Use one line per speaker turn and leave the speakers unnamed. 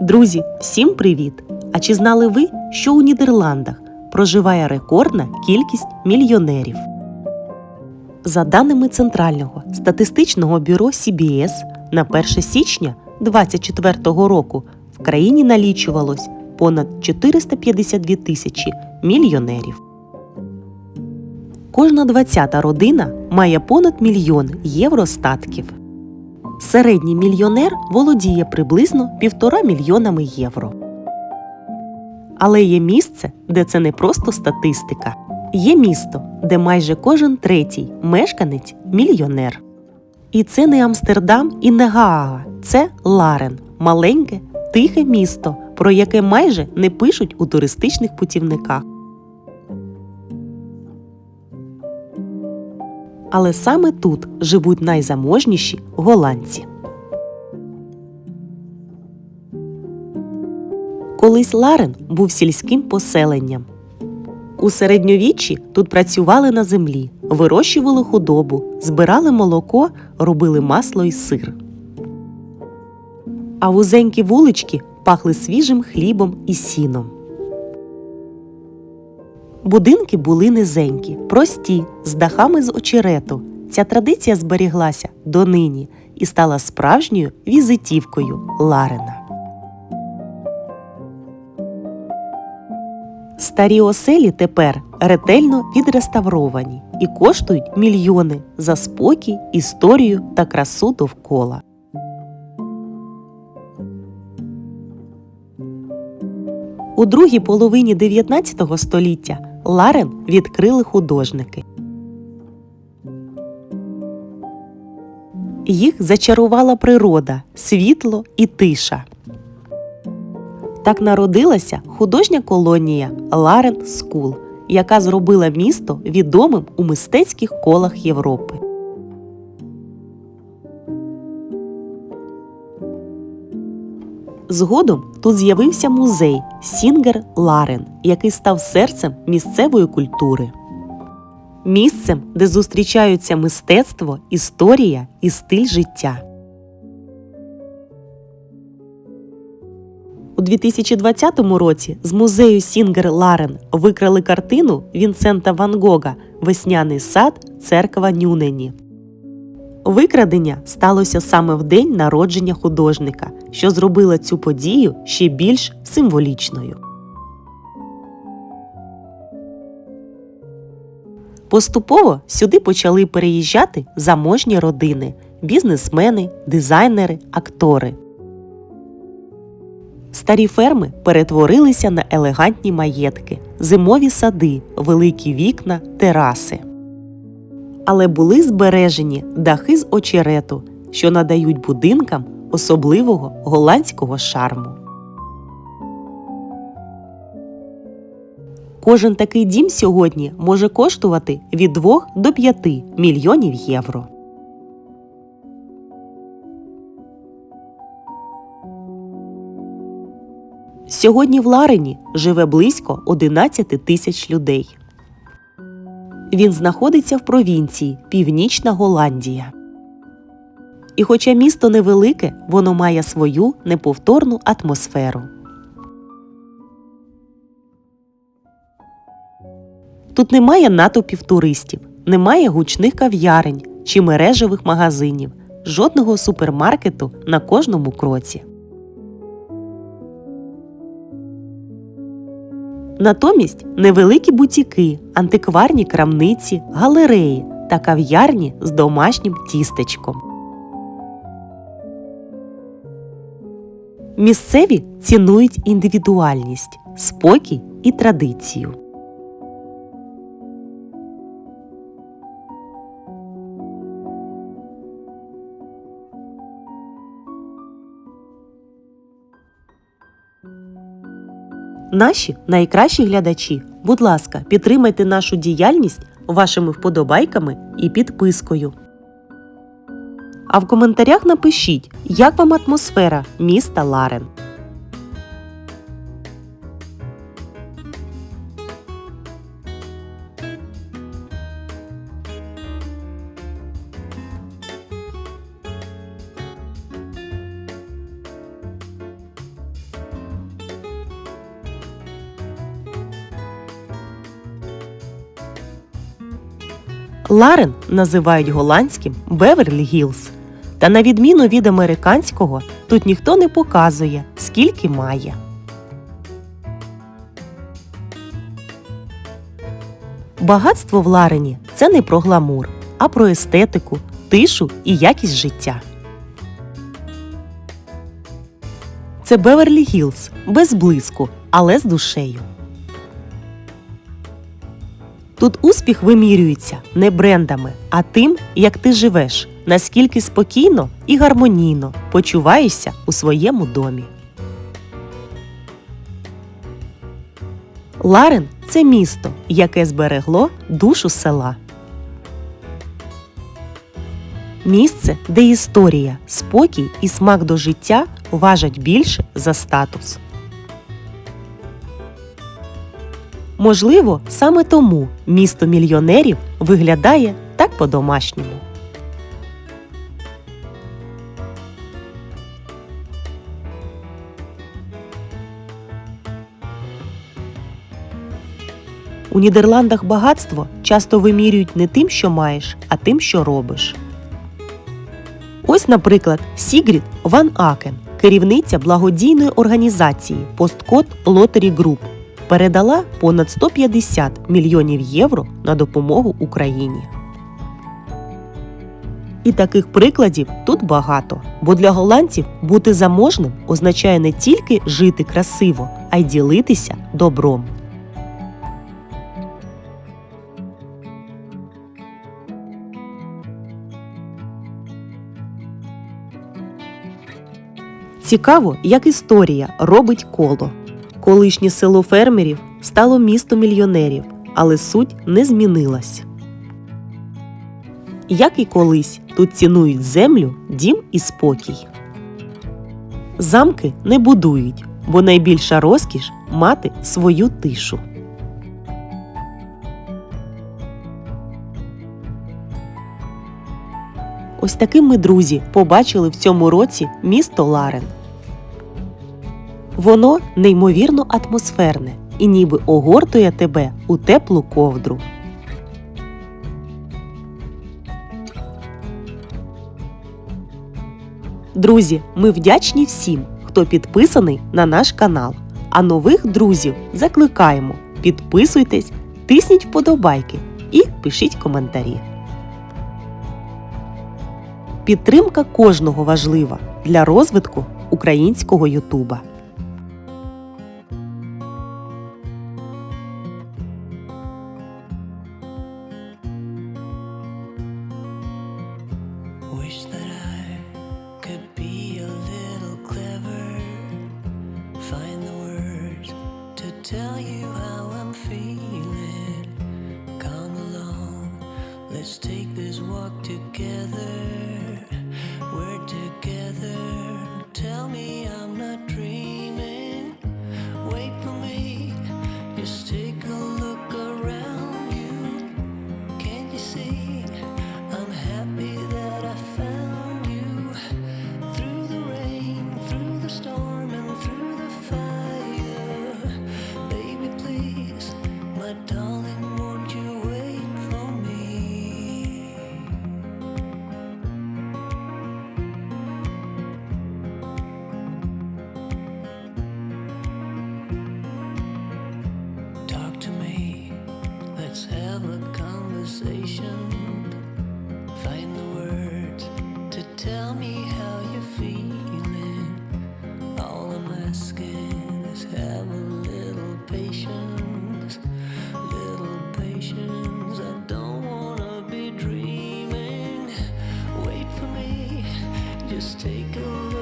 Друзі, всім привіт! А чи знали ви, що у Нідерландах проживає рекордна кількість мільйонерів? За даними Центрального статистичного бюро CBS, на 1 січня 2024 року в країні налічувалось понад 452 тисячі мільйонерів. Кожна 20-та родина має понад мільйон євро статків. Середній мільйонер володіє приблизно півтора мільйонами євро. Але є місце, де це не просто статистика. Є місто, де майже кожен третій мешканець мільйонер. І це не Амстердам і не Гаага, це Ларен, маленьке, тихе місто, про яке майже не пишуть у туристичних путівниках. Але саме тут живуть найзаможніші голландці. Колись Ларен був сільським поселенням. У середньовіччі тут працювали на землі, вирощували худобу, збирали молоко, робили масло і сир. А вузенькі вулички пахли свіжим хлібом і сіном. Будинки були низенькі, прості, з дахами з очерету. Ця традиція зберіглася донині і стала справжньою візитівкою Ларена. Старі оселі тепер ретельно відреставровані і коштують мільйони за спокій, історію та красу довкола. У другій половині 19 століття Ларен відкрили художники. Їх зачарувала природа, світло і тиша. Так народилася художня колонія Ларен Скул, яка зробила місто відомим у мистецьких колах Європи. Згодом тут з'явився музей Сінгер Ларен, який став серцем місцевої культури. Місцем, де зустрічаються мистецтво, історія і стиль життя. У 2020 році з музею Сінгер Ларен викрали картину Вінсента Ван Гога Весняний сад церква Нюнені. Викрадення сталося саме в день народження художника, що зробило цю подію ще більш символічною. Поступово сюди почали переїжджати заможні родини, бізнесмени, дизайнери, актори. Старі ферми перетворилися на елегантні маєтки, зимові сади, великі вікна, тераси. Але були збережені дахи з очерету, що надають будинкам особливого голландського шарму. Кожен такий дім сьогодні може коштувати від 2 до 5 мільйонів євро. Сьогодні в Ларені живе близько 11 тисяч людей. Він знаходиться в провінції Північна Голландія. І хоча місто невелике, воно має свою неповторну атмосферу. Тут немає натовпів туристів, немає гучних кав'ярень чи мережевих магазинів, жодного супермаркету на кожному кроці. Натомість невеликі бутіки, антикварні крамниці, галереї та кав'ярні з домашнім тістечком. Місцеві цінують індивідуальність, спокій і традицію. Наші найкращі глядачі, будь ласка, підтримайте нашу діяльність вашими вподобайками і підпискою. А в коментарях напишіть, як вам атмосфера міста Ларен. Ларен називають голландським Беверлі Гілс. Та на відміну від американського, тут ніхто не показує, скільки має. Багатство в Ларені це не про гламур, а про естетику, тишу і якість життя. Це Беверлі Гілз без блиску, але з душею. Тут успіх вимірюється не брендами, а тим, як ти живеш, наскільки спокійно і гармонійно почуваєшся у своєму домі. Ларен це місто, яке зберегло душу села. Місце, де історія, спокій і смак до життя важать більше за статус. Можливо, саме тому місто мільйонерів виглядає так по-домашньому. У Нідерландах багатство часто вимірюють не тим, що маєш, а тим, що робиш. Ось, наприклад, Сігрід Ван Акен, керівниця благодійної організації Посткод Лотері Груп, передала понад 150 мільйонів євро на допомогу Україні. І таких прикладів тут багато, бо для голландців бути заможним означає не тільки жити красиво, а й ділитися добром. Цікаво, як історія робить коло. Колишнє село фермерів стало місто мільйонерів, але суть не змінилась. Як і колись, тут цінують землю, дім і спокій. Замки не будують, бо найбільша розкіш мати свою тишу. Ось таким ми, друзі, побачили в цьому році місто Ларен. Воно неймовірно атмосферне і ніби огортує тебе у теплу ковдру. Друзі, ми вдячні всім, хто підписаний на наш канал. А нових друзів закликаємо. Підписуйтесь, тисніть вподобайки і пишіть коментарі. Підтримка кожного важлива для розвитку українського Ютуба.
Wish that I conversation. Find the words to tell me how you're feeling. All I'm asking is have a little patience, little patience. I don't wanna be dreaming. Wait for me, just take a look